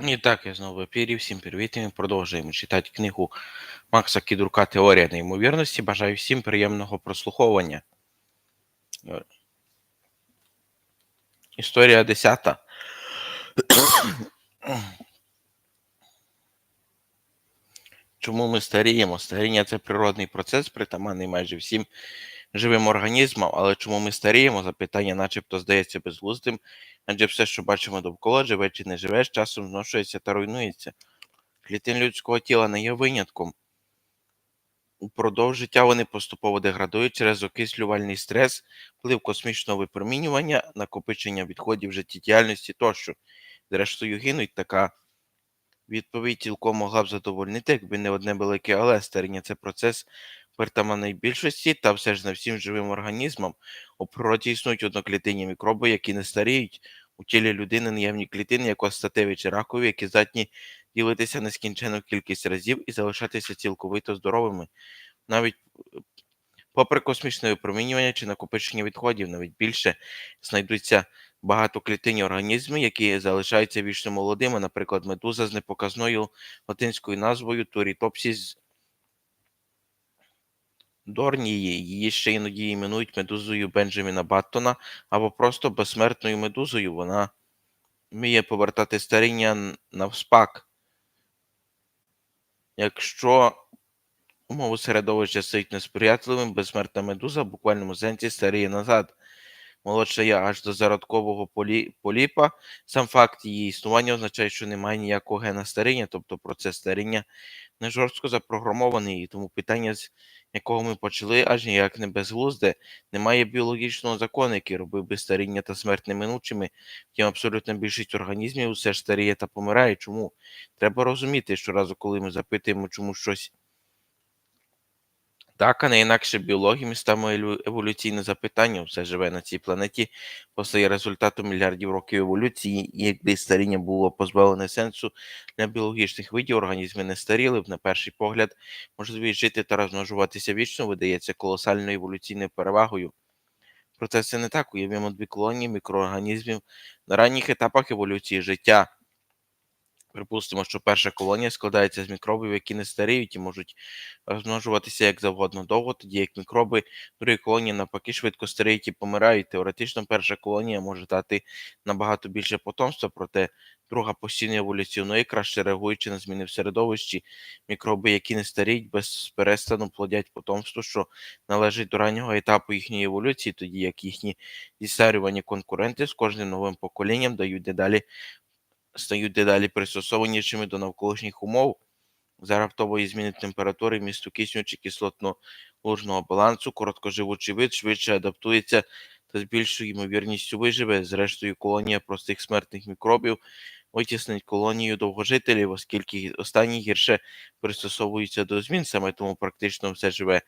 І так, я знову в. Всім привіт. І Ми продовжуємо читати книгу Макса Кідрука Теорія неймовірності. Бажаю всім приємного прослуховування. Історія 10. Чому ми старіємо? Старіння це природний процес, притаманний майже всім живим організмам, але чому ми старіємо? Запитання начебто здається безглуздим, адже все, що бачимо довкола, живе чи не живе, з часом зношується та руйнується. Клітин людського тіла не є винятком. Упродовж життя вони поступово деградують через окислювальний стрес, вплив космічного випромінювання, накопичення відходів життєдіяльності тощо. Зрештою, гинуть така відповідь цілком могла б задовольнити, якби не одне велике але старіння це процес притаманний більшості та все ж не всім живим організмам. У природі існують одноклітинні мікроби, які не старіють. У тілі людини наявні клітини, як остатеві чи ракові, які здатні ділитися нескінчену кількість разів і залишатися цілковито здоровими. Навіть попри космічне випромінювання чи накопичення відходів, навіть більше знайдуться багатоклітинні організми, які залишаються вічно молодими, наприклад, медуза з непоказною латинською назвою Турітопсіс дорнії. Її ще іноді іменують медузою Бенджаміна Баттона або просто безсмертною медузою. Вона вміє повертати старіння навспак. Якщо умови середовища стають несприятливим, безсмертна медуза в буквальному сенсі старіє назад. Молодша я аж до зародкового полі... поліпа. Сам факт її існування означає, що немає ніякого гена старіння, тобто процес старіння не жорстко запрограмований, і тому питання, з якого ми почали, аж ніяк не безглузде. Немає біологічного закону, який робив би старіння та смерть неминучими. Втім, абсолютна більшість організмів усе ж старіє та помирає. Чому? Треба розуміти, що разу, коли ми запитуємо, чому щось так, а не інакше біологія, ми ставимо еволюційне запитання. Все живе на цій планеті постає результатом мільярдів років еволюції, і якби старіння було позбавлене сенсу для біологічних видів, організми не старіли б на перший погляд, можливість жити та розмножуватися вічно видається колосальною еволюційною перевагою. Проте це не так. Уявімо дві колонії мікроорганізмів на ранніх етапах еволюції життя. Припустимо, що перша колонія складається з мікробів, які не старіють і можуть розмножуватися як завгодно довго, тоді як мікроби другої колонії навпаки швидко старіють і помирають. Теоретично перша колонія може дати набагато більше потомства, проте друга постійно еволюціонує, краще реагуючи на зміни в середовищі. Мікроби, які не старіють, без перестану плодять потомство, що належить до раннього етапу їхньої еволюції, тоді як їхні зістарювані конкуренти з кожним новим поколінням дають дедалі стають дедалі пристосованішими до навколишніх умов за раптової зміни температури, місту кисню чи кислотно-лужного балансу, короткоживучий вид швидше адаптується та з більшою ймовірністю виживе. Зрештою, колонія простих смертних мікробів витіснить колонію довгожителів, оскільки останні гірше пристосовуються до змін, саме тому практично все живе.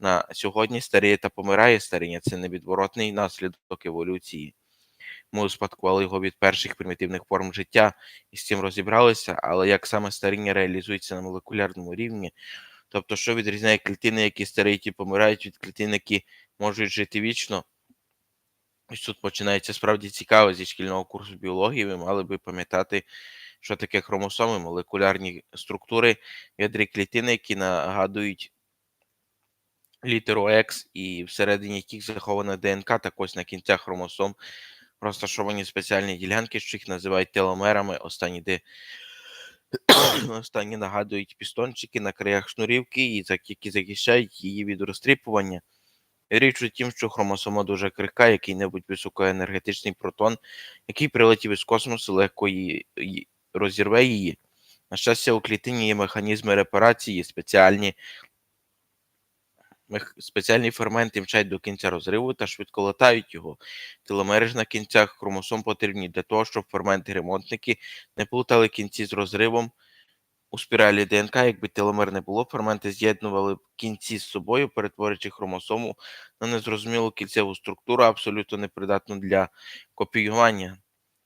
На сьогодні старіє та помирає старіння. Це невідворотний наслідок еволюції. Ми успадкували його від перших примітивних форм життя і з цим розібралися, але як саме старіння реалізується на молекулярному рівні, тобто, що відрізняє клітини, які старіють і помирають від клітин, які можуть жити вічно. Ось тут починається справді цікаво зі шкільного курсу біології. Ви мали би пам'ятати, що таке хромосоми, молекулярні структури ядрі клітини, які нагадують літеру X, і всередині яких захована ДНК, так ось на кінцях хромосом розташовані спеціальні ділянки, що їх називають теломерами, останні де останні нагадують пістончики на краях шнурівки, які захищають її від розтріпування. Річ у тім, що хромосома дуже крихка, який-небудь високоенергетичний протон, який прилетів із космосу, легко її, розірве її. На щастя, у клітині є механізми репарації, спеціальні Спеціальні ферменти мчать до кінця розриву та швидко латають його. Теломери ж на кінцях хромосом потрібні для того, щоб ферменти-ремонтники не плутали кінці з розривом у спіралі ДНК. Якби теломер не було, ферменти з'єднували кінці з собою, перетворюючи хромосому на незрозумілу кільцеву структуру, абсолютно непридатну для копіювання.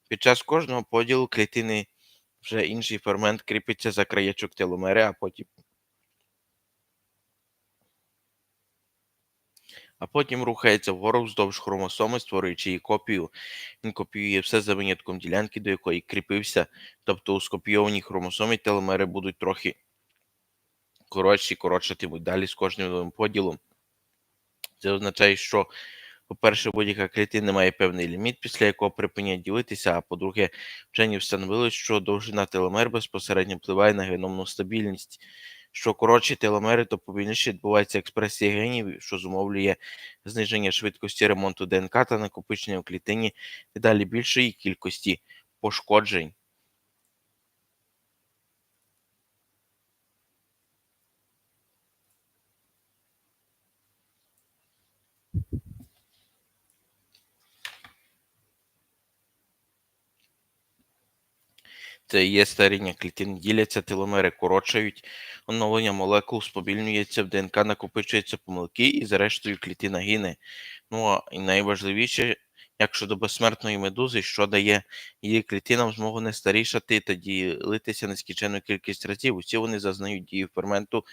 Під час кожного поділу клітини вже інший фермент кріпиться за краєчок теломери, а потім а потім рухається вгору вздовж хромосоми, створюючи її копію. Він копіює все за винятком ділянки, до якої кріпився. Тобто у скопійованій хромосомі телемери будуть трохи коротші, коротшатимуть далі з кожним новим поділом. Це означає, що, по-перше, будь-яка клітина має певний ліміт, після якого припиняє ділитися, а по-друге, вчені встановили, що довжина телемер безпосередньо впливає на геномну стабільність. Що коротші теломери, то повільніше відбувається експресія генів, що зумовлює зниження швидкості ремонту ДНК та накопичення в клітині дедалі більшої кількості пошкоджень. Є старіння клітин, діляться, телемери коротшають, оновлення молекул сповільнюється, в ДНК накопичуються помилки і, зрештою, клітина гине. Ну а найважливіше, як щодо безсмертної медузи, що дає її клітинам змогу не старішати та ділитися нескінченну кількість разів. Усі вони зазнають дії ферменту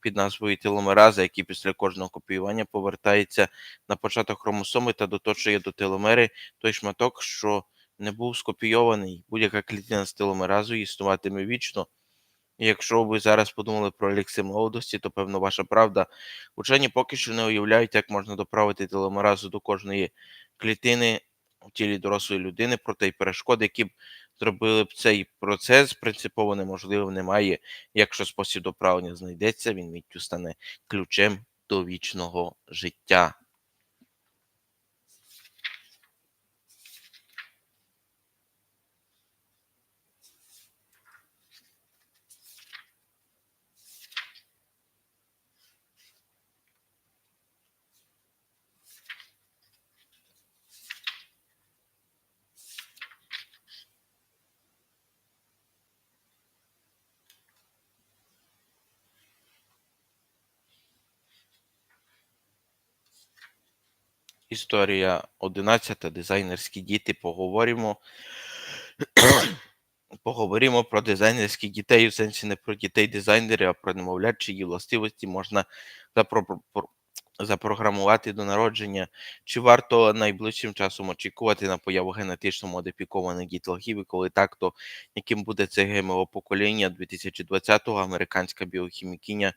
під назвою теломераза, який після кожного копіювання повертається на початок хромосоми та доточує до теломери той шматок, що не був скопійований. Будь-яка клітина з теломеразою існуватиме вічно. Якщо ви зараз подумали про еліксир молодості, то певно ваша правда. Учені поки що не уявляють, як можна доправити теломеразу до кожної клітини у тілі дорослої людини, проте й перешкод, які б зробили б цей процес, принципово неможливим немає. Якщо спосіб доправлення знайдеться, він миттю стане ключем до вічного життя. Історія 11. Дизайнерські діти. Поговоримо. Поговоримо про дизайнерських дітей, в сенсі не про дітей-дизайнерів, а про немовлят, чиї властивості можна запрограмувати до народження. Чи варто найближчим часом очікувати на появу генетично модифікованих дітлахів, і коли так, то яким буде це ГМО покоління 2020-го американська біохімікиня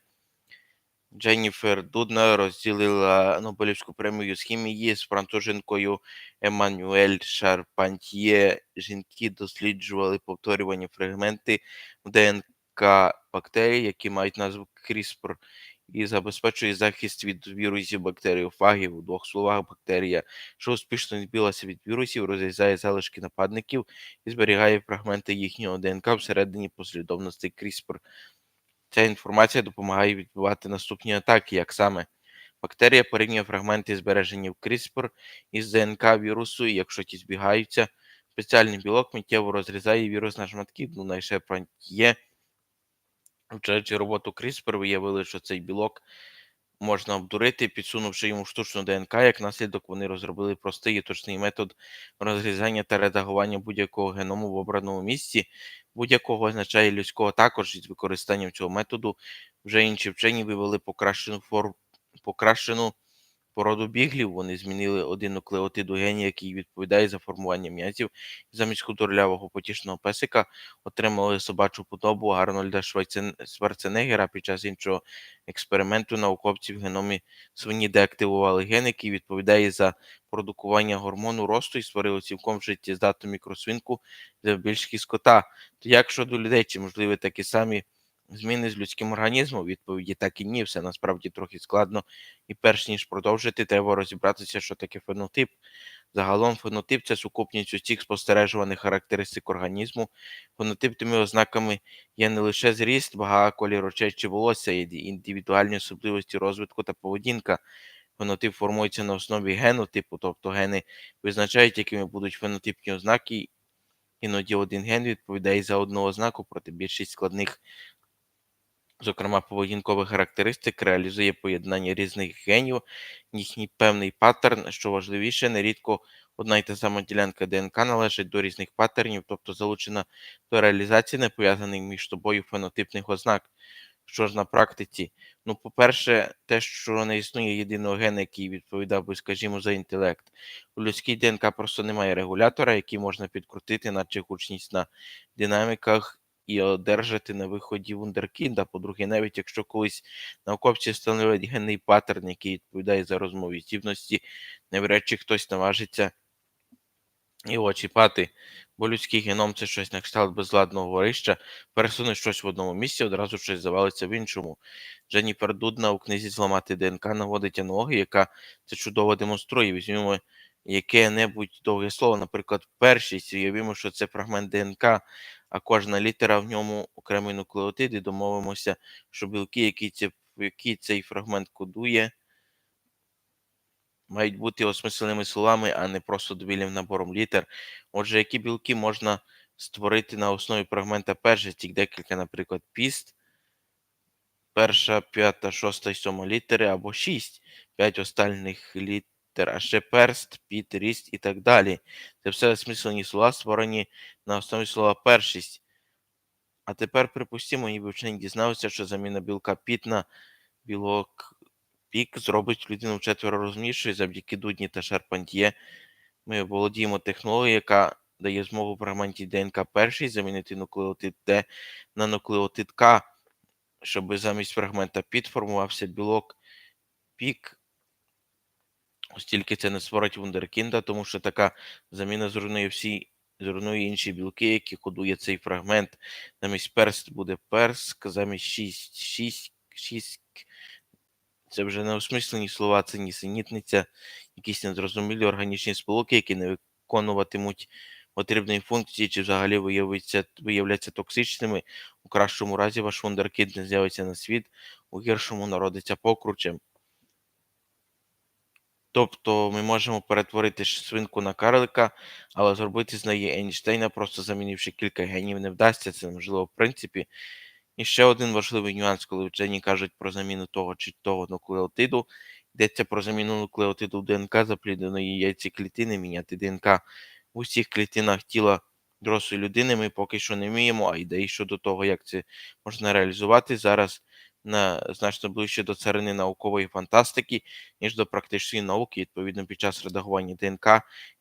Дженніфер Дудна розділила Нобелівську премію з хімії з француженкою Еммануель Шарпантьє. Жінки досліджували повторювані фрагменти ДНК бактерій, які мають назву CRISPR, і забезпечує захист від вірусів бактеріофагів. У двох словах, бактерія, що успішно відбилася від вірусів, розрізає залишки нападників і зберігає фрагменти їхнього ДНК всередині послідовності CRISPR. Ця інформація допомагає відбивати наступні атаки, як саме бактерія порівнює фрагменти, збережені в CRISPR із ДНК вірусу, і якщо ті збігаються, спеціальний білок миттєво розрізає вірус на шматки, ну є. Вчаючи роботу CRISPR, виявили, що цей білок можна обдурити, підсунувши йому штучну ДНК. Як наслідок, вони розробили простий і точний метод розрізання та редагування будь-якого геному в обраному місці. Будь-якого означає людського також із використанням цього методу. Вже інші вчені вивели покращену форму покращену породу біглів. Вони змінили один нуклеотид гені, який відповідає за формування м'язів. Замість худорлявого потішного песика отримали собачу подобу Арнольда Швайцен- Шварценеггера під час іншого експерименту науковці в геномі свині деактивували ген, який відповідає за продукування гормону росту і створили цілком життєздатну мікросвинку для більшки скота. То як щодо людей, чи можливі такі самі зміни з людським організмом? Відповіді так і ні, все насправді трохи складно. І перш ніж продовжити, треба розібратися, що таке фенотип. Загалом фенотип це сукупність усіх спостережуваних характеристик організму. Фенотипними ознаками є не лише зріст, вага, колір очей чи волосся, є індивідуальні особливості розвитку та поведінка. Фенотип формується на основі генотипу, тобто гени визначають, якими будуть фенотипні ознаки. Іноді один ген відповідає за одну ознаку, проте більшість складних, зокрема поведінкових характеристик, реалізує поєднання різних генів, їхній певний паттерн, що важливіше, нерідко одна й та сама ділянка ДНК належить до різних паттернів, тобто залучена до реалізації непов'язаних між собою фенотипних ознак. Що ж на практиці? Ну, по-перше, те, що не існує єдиного гена, який відповідав би, скажімо, за інтелект. У людській ДНК просто немає регулятора, який можна підкрутити, наче гучність на динаміках і одержати на виході вундеркінда. По-друге, навіть якщо колись науковці встановлюють генний паттерн, який відповідає за розмові здібності, навряд чи хтось наважиться його чіпати, бо людський геном це щось на кшталт безладного горища, пересуне щось в одному місці, одразу щось завалиться в іншому. Дженніфер Дудна у книзі Зламати ДНК наводить аналогію, яка це чудово демонструє. Візьмемо яке-небудь довге слово, наприклад, першість, уявімо, що це фрагмент ДНК, а кожна літера в ньому окремий нуклеотид, і домовимося, що білки, які, ці, які цей фрагмент кодує, мають бути осмисленими словами, а не просто довільним набором літер. Отже, які білки можна створити на основі фрагмента першості, декілька, наприклад, піст, перша, п'ята, шоста і сьома літери, або шість, п'ять остальних літер, а ще перст, піт, ріст і так далі. Це все осмислені слова, створені на основі слова першість. А тепер припустимо, ніби вчені дізнався, що заміна білка піт на білок пік зробить людину вчетверо розумнішою завдяки дудні та шарпантьє. Ми володіємо технологією, яка дає змогу в ДНК перший замінити нуклеотид Т на нуклеотид К, щоб замість фрагмента під формувався білок пік. Оскільки це не створить вундеркінда, тому що така заміна зруйнує всі зруйнує інші білки, які кодує цей фрагмент. Замість перст буде перск, замість 6, 6, 6 це вже не осмислені слова, це нісенітниця, якісь незрозумілі органічні сполуки, які не виконуватимуть потрібної функції, чи взагалі виявляться, виявляться токсичними. У кращому разі ваш вундеркінд не з'явиться на світ, у гіршому народиться покручем. Тобто ми можемо перетворити свинку на карлика, але зробити з неї Ейнштейна, просто замінивши кілька генів, не вдасться. Це можливо, в принципі. І ще один важливий нюанс, коли вчені кажуть про заміну того чи того нуклеотиду, йдеться про заміну нуклеотиду ДНК заплідненої яйцеклітини, міняти ДНК в усіх клітинах тіла дорослої людини. Ми поки що не вміємо, а ідеї щодо того, як це можна реалізувати зараз на значно ближче до царини наукової фантастики, ніж до практичної науки. Відповідно, під час редагування ДНК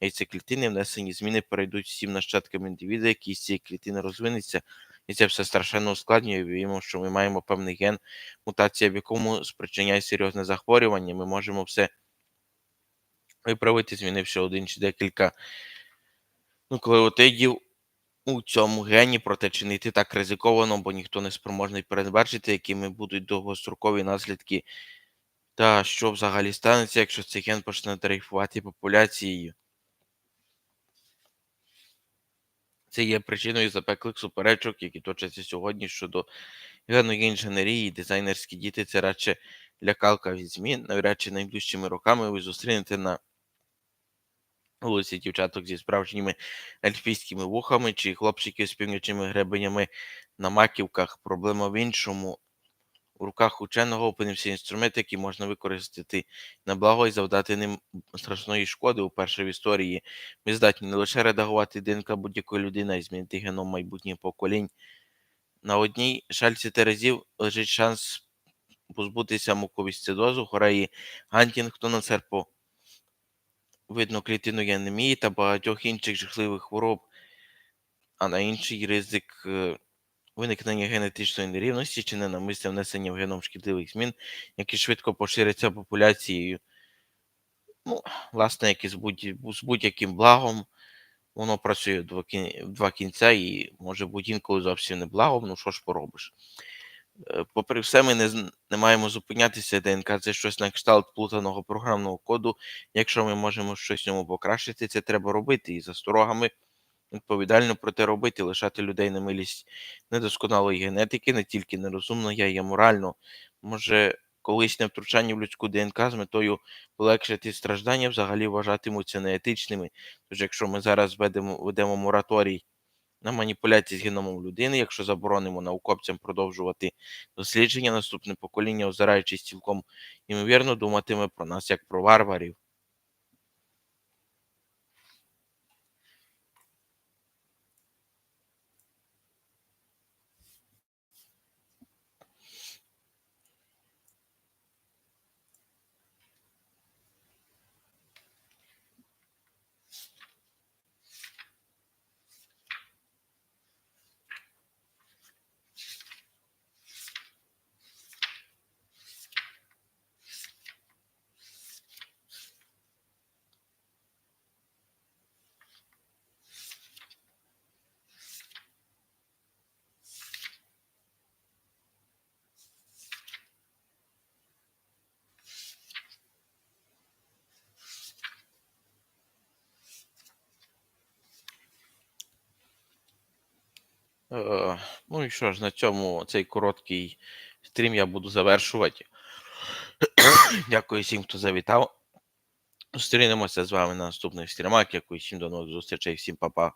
яйцеклітини внесені зміни перейдуть всім нащадкам індивіда, які з цієї клітини розвинеться. І це все страшенно ускладнює. Віємо, що ми маємо певний ген, мутація, в якому спричиняє серйозне захворювання. Ми можемо все виправити, змінивши один чи декілька нуклеотидів у цьому гені, проте чинити так ризиковано, бо ніхто не спроможний передбачити, якими будуть довгострокові наслідки, та що взагалі станеться, якщо цей ген почне дрейфувати популяцією. Це є причиною запеклих суперечок, які точаться сьогодні щодо генної інженерії, дизайнерські діти це радше лякалка від змін. Навряд чи найближчими роками ви зустрінете на вулиці дівчаток зі справжніми ельфійськими вухами чи хлопчиків з північними гребенями на маківках. Проблема в іншому. У руках ученого опинився інструмент, який можна використати на благо і завдати ним страшної шкоди уперше в історії. Ми здатні не лише редагувати ДНК будь-якої людини, а й змінити геном майбутніх поколінь. На одній шальці терезів лежить шанс позбутися муковісцидозу, хореї Гантінгтона, серпо видно клітинної анемії та багатьох інших жахливих хвороб, а на інший ризик е, виникнення генетичної нерівності чи ненамисне внесення в геном шкідливих змін, які швидко поширяться популяцією. Ну, власне, як і з будь-яким благом, воно працює в два кінця і може бути інколи зовсім не благом, ну що ж поробиш. Е, попри все, ми не не маємо зупинятися. ДНК це щось на кшталт плутаного програмного коду. Якщо ми можемо щось в ньому покращити, це треба робити і за сторогами відповідально проте робити, лишати людей на милість недосконалої генетики, не тільки нерозумно, я є морально. Може, колишнє втручання в людську ДНК з метою полегшити страждання взагалі вважатимуться неетичними. Тож, якщо ми зараз ведемо, ведемо мораторій на маніпуляції з геномом людини, якщо заборонимо науковцям продовжувати дослідження, наступне покоління, озираючись цілком ймовірно, думатиме про нас як про варварів. Е, ну і що ж, на цьому цей короткий стрім я буду завершувати. Дякую всім, хто завітав. Зустрінемося з вами на наступних стрімах. Дякую всім до нових зустрічей, всім па-па.